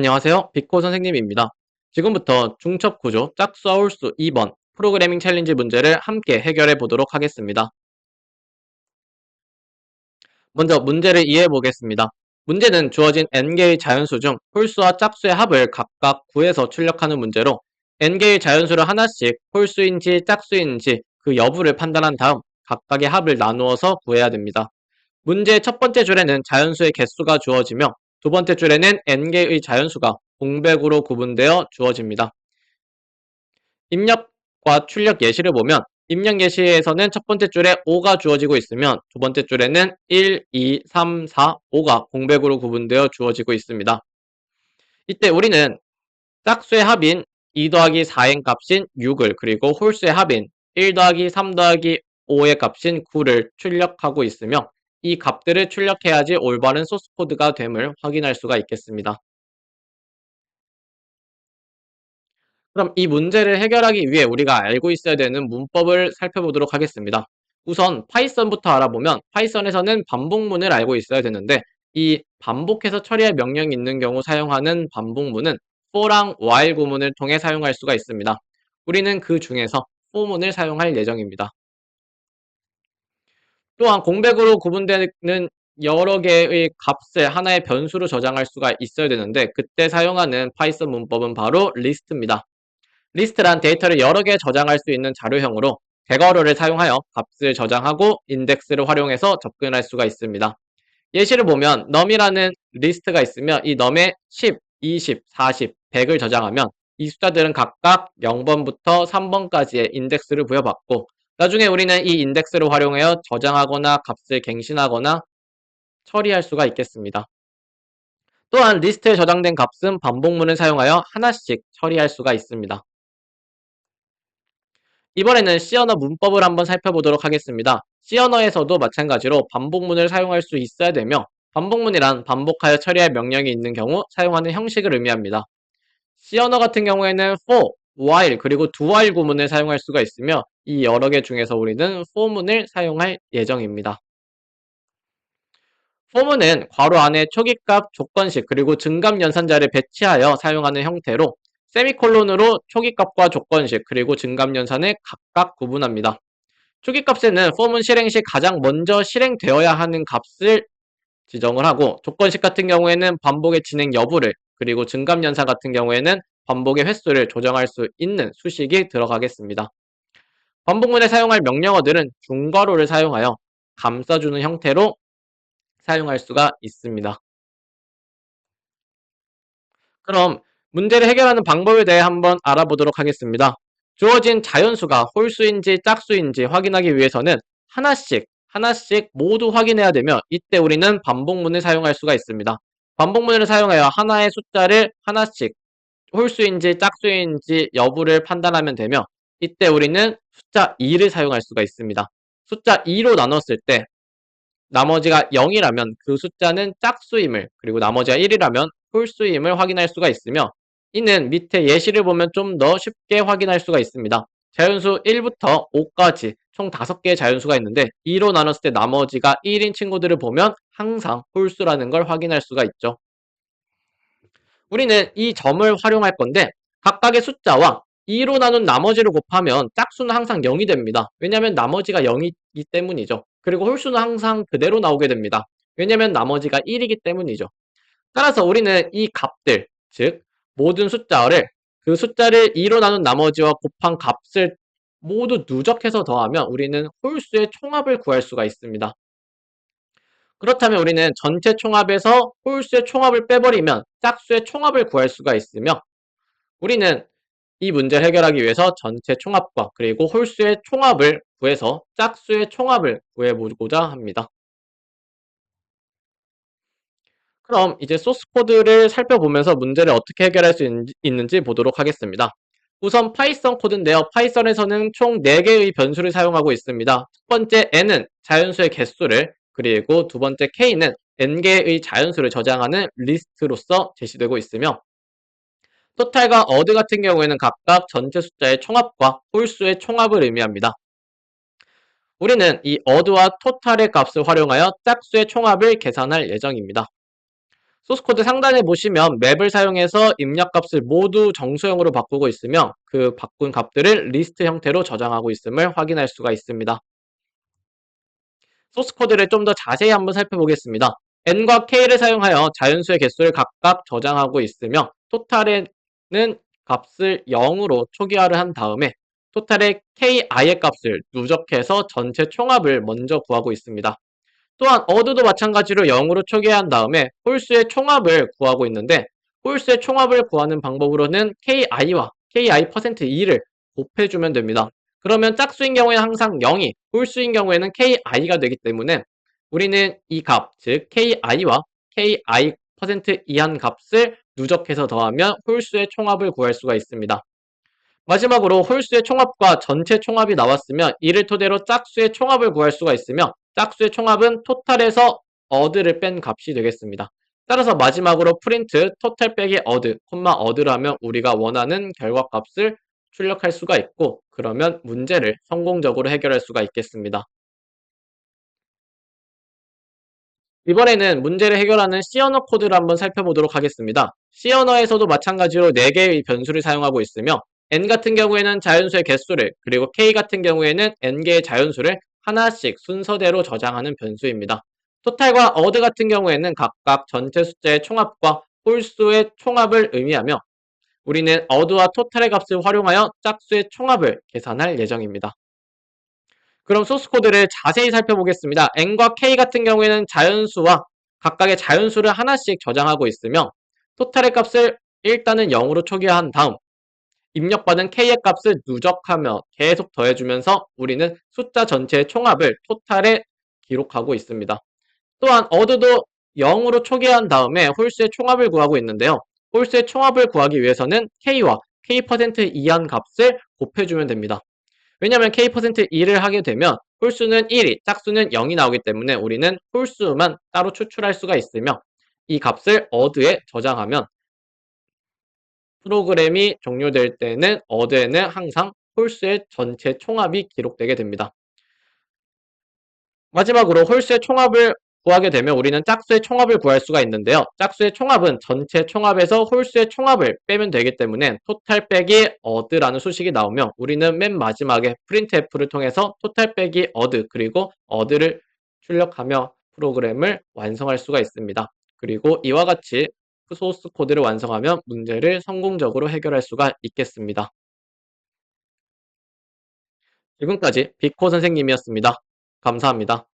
안녕하세요. 비코 선생님입니다. 지금부터 중첩구조 짝수와 홀수 2번 프로그래밍 챌린지 문제를 함께 해결해 보도록 하겠습니다. 먼저 문제를 이해해 보겠습니다. 문제는 주어진 n개의 자연수 중 홀수와 짝수의 합을 각각 구해서 출력하는 문제로 n개의 자연수를 하나씩 홀수인지 짝수인지 그 여부를 판단한 다음 각각의 합을 나누어서 구해야 됩니다. 문제의 첫 번째 줄에는 자연수의 개수가 주어지며 두 번째 줄에는 n개의 자연수가 공백으로 구분되어 주어집니다. 입력과 출력 예시를 보면 입력 예시에서는 첫 번째 줄에 5가 주어지고 있으면 두 번째 줄에는 1, 2, 3, 4, 5가 공백으로 구분되어 주어지고 있습니다. 이때 우리는 짝수의 합인 2 더하기 4의 값인 6을 그리고 홀수의 합인 1 더하기 3 더하기 5의 값인 9를 출력하고 있으며 이 값들을 출력해야지 올바른 소스 코드가 됨을 확인할 수가 있겠습니다. 그럼 이 문제를 해결하기 위해 우리가 알고 있어야 되는 문법을 살펴보도록 하겠습니다. 우선 파이썬부터 알아보면 파이썬에서는 반복문을 알고 있어야 되는데 이 반복해서 처리할 명령이 있는 경우 사용하는 반복문은 for랑 while 구문을 통해 사용할 수가 있습니다. 우리는 그 중에서 for문을 사용할 예정입니다. 또한 공백으로 구분되는 여러 개의 값을 하나의 변수로 저장할 수가 있어야 되는데 그때 사용하는 파이썬 문법은 바로 리스트입니다. 리스트란 데이터를 여러 개 저장할 수 있는 자료형으로 대괄호를 사용하여 값을 저장하고 인덱스를 활용해서 접근할 수가 있습니다. 예시를 보면 num이라는 리스트가 있으며 이 num에 10, 20, 40, 100을 저장하면 이 숫자들은 각각 0번부터 3번까지의 인덱스를 부여받고 나중에 우리는 이 인덱스를 활용하여 저장하거나 값을 갱신하거나 처리할 수가 있겠습니다. 또한 리스트에 저장된 값은 반복문을 사용하여 하나씩 처리할 수가 있습니다. 이번에는 C 언어 문법을 한번 살펴보도록 하겠습니다. C 언어에서도 마찬가지로 반복문을 사용할 수 있어야 되며 반복문이란 반복하여 처리할 명령이 있는 경우 사용하는 형식을 의미합니다. C 언어 같은 경우에는 for, while 그리고 do while 구문을 사용할 수가 있으며 이 여러 개 중에서 우리는 for문을 사용할 예정입니다. for문은 괄호 안에 초기값, 조건식 그리고 증감 연산자를 배치하여 사용하는 형태로 세미콜론으로 초기값과 조건식 그리고 증감 연산을 각각 구분합니다. 초기값에는 for문 실행 시 가장 먼저 실행되어야 하는 값을 지정을 하고 조건식 같은 경우에는 반복의 진행 여부를 그리고 증감 연산 같은 경우에는 반복의 횟수를 조정할 수 있는 수식이 들어가겠습니다. 반복문에 사용할 명령어들은 중괄호를 사용하여 감싸주는 형태로 사용할 수가 있습니다. 그럼 문제를 해결하는 방법에 대해 한번 알아보도록 하겠습니다. 주어진 자연수가 홀수인지 짝수인지 확인하기 위해서는 하나씩 하나씩 모두 확인해야 되며 이때 우리는 반복문을 사용할 수가 있습니다. 반복문을 사용하여 하나의 숫자를 하나씩 홀수인지 짝수인지 여부를 판단하면 되며 이때 우리는 숫자 2를 사용할 수가 있습니다. 숫자 2로 나눴을 때 나머지가 0이라면 그 숫자는 짝수임을 그리고 나머지가 1이라면 홀수임을 확인할 수가 있으며 이는 밑에 예시를 보면 좀 더 쉽게 확인할 수가 있습니다. 자연수 1부터 5까지 총 5개의 자연수가 있는데 2로 나눴을 때 나머지가 1인 친구들을 보면 항상 홀수라는 걸 확인할 수가 있죠. 우리는 이 점을 활용할 건데 각각의 숫자와 2로 나눈 나머지를 곱하면 짝수는 항상 0이 됩니다. 왜냐하면 나머지가 0이기 때문이죠. 그리고 홀수는 항상 그대로 나오게 됩니다. 왜냐하면 나머지가 1이기 때문이죠. 따라서 우리는 이 값들, 즉 모든 숫자를 그 숫자를 2로 나눈 나머지와 곱한 값을 모두 누적해서 더하면 우리는 홀수의 총합을 구할 수가 있습니다. 그렇다면 우리는 전체 총합에서 홀수의 총합을 빼버리면 짝수의 총합을 구할 수가 있으며 우리는 이 문제를 해결하기 위해서 전체 총합과 그리고 홀수의 총합을 구해서 짝수의 총합을 구해보고자 합니다. 그럼 이제 소스 코드를 살펴보면서 문제를 어떻게 해결할 수 있는지 보도록 하겠습니다. 우선 파이썬 코드인데요. 파이썬에서는 총 4개의 변수를 사용하고 있습니다. 첫 번째 n은 자연수의 개수를 그리고 두 번째 k는 n개의 자연수를 저장하는 리스트로서 제시되고 있으며 토탈과 어드 같은 경우에는 각각 전체 숫자의 총합과 홀수의 총합을 의미합니다. 우리는 이 어드와 토탈의 값을 활용하여 짝수의 총합을 계산할 예정입니다. 소스코드 상단에 보시면 맵을 사용해서 입력값을 모두 정수형으로 바꾸고 있으며 그 바꾼 값들을 리스트 형태로 저장하고 있음을 확인할 수가 있습니다. 소스 코드를 좀 더 자세히 한번 살펴보겠습니다. n과 k를 사용하여 자연수의 개수를 각각 저장하고 있으며 토탈에는 값을 0으로 초기화를 한 다음에 토탈의 ki의 값을 누적해서 전체 총합을 먼저 구하고 있습니다. 또한 어드도 마찬가지로 0으로 초기화한 다음에 홀수의 총합을 구하고 있는데 홀수의 총합을 구하는 방법으로는 ki와 ki%2를 곱해주면 됩니다. 그러면 짝수인 경우에는 항상 0이, 홀수인 경우에는 ki가 되기 때문에 우리는 이 값, 즉 ki와 ki%이한 값을 누적해서 더하면 홀수의 총합을 구할 수가 있습니다. 마지막으로 홀수의 총합과 전체 총합이 나왔으면 이를 토대로 짝수의 총합을 구할 수가 있으며 짝수의 총합은 토탈에서 어드를 뺀 값이 되겠습니다. 따라서 마지막으로 프린트 토탈 빼기 어드, 콤마 어드를 하면 우리가 원하는 결과값을 출력할 수가 있고 그러면 문제를 성공적으로 해결할 수가 있겠습니다. 이번에는 문제를 해결하는 C 언어 코드를 한번 살펴보도록 하겠습니다. C 언어에서도 마찬가지로 4개의 변수를 사용하고 있으며 n 같은 경우에는 자연수의 개수를 그리고 k 같은 경우에는 n개의 자연수를 하나씩 순서대로 저장하는 변수입니다. 토탈과 어드 같은 경우에는 각각 전체 숫자의 총합과 홀수의 총합을 의미하며 우리는 어드와 토탈의 값을 활용하여 짝수의 총합을 계산할 예정입니다. 그럼 소스 코드를 자세히 살펴보겠습니다. n과 k 같은 경우에는 자연수와 각각의 자연수를 하나씩 저장하고 있으며 토탈의 값을 일단은 0으로 초기화한 다음 입력받은 k의 값을 누적하며 계속 더해주면서 우리는 숫자 전체의 총합을 토탈에 기록하고 있습니다. 또한 어드도 0으로 초기화한 다음에 홀수의 총합을 구하고 있는데요. 홀수의 총합을 구하기 위해서는 k와 k%이한 값을 곱해주면 됩니다. 왜냐하면 k%2를 하게 되면 홀수는 1이, 짝수는 0이 나오기 때문에 우리는 홀수만 따로 추출할 수가 있으며 이 값을 어드에 저장하면 프로그램이 종료될 때는 어드에는 항상 홀수의 전체 총합이 기록되게 됩니다. 마지막으로 홀수의 총합을 구하게 되면 우리는 짝수의 총합을 구할 수가 있는데요. 짝수의 총합은 전체 총합에서 홀수의 총합을 빼면 되기 때문에 토탈 빼기 어드라는 수식이 나오며 우리는 맨 마지막에 printf를 통해서 토탈 빼기 어드 그리고 어드를 출력하며 프로그램을 완성할 수가 있습니다. 그리고 이와 같이 소스 코드를 완성하면 문제를 성공적으로 해결할 수가 있겠습니다. 지금까지 비코 선생님이었습니다. 감사합니다.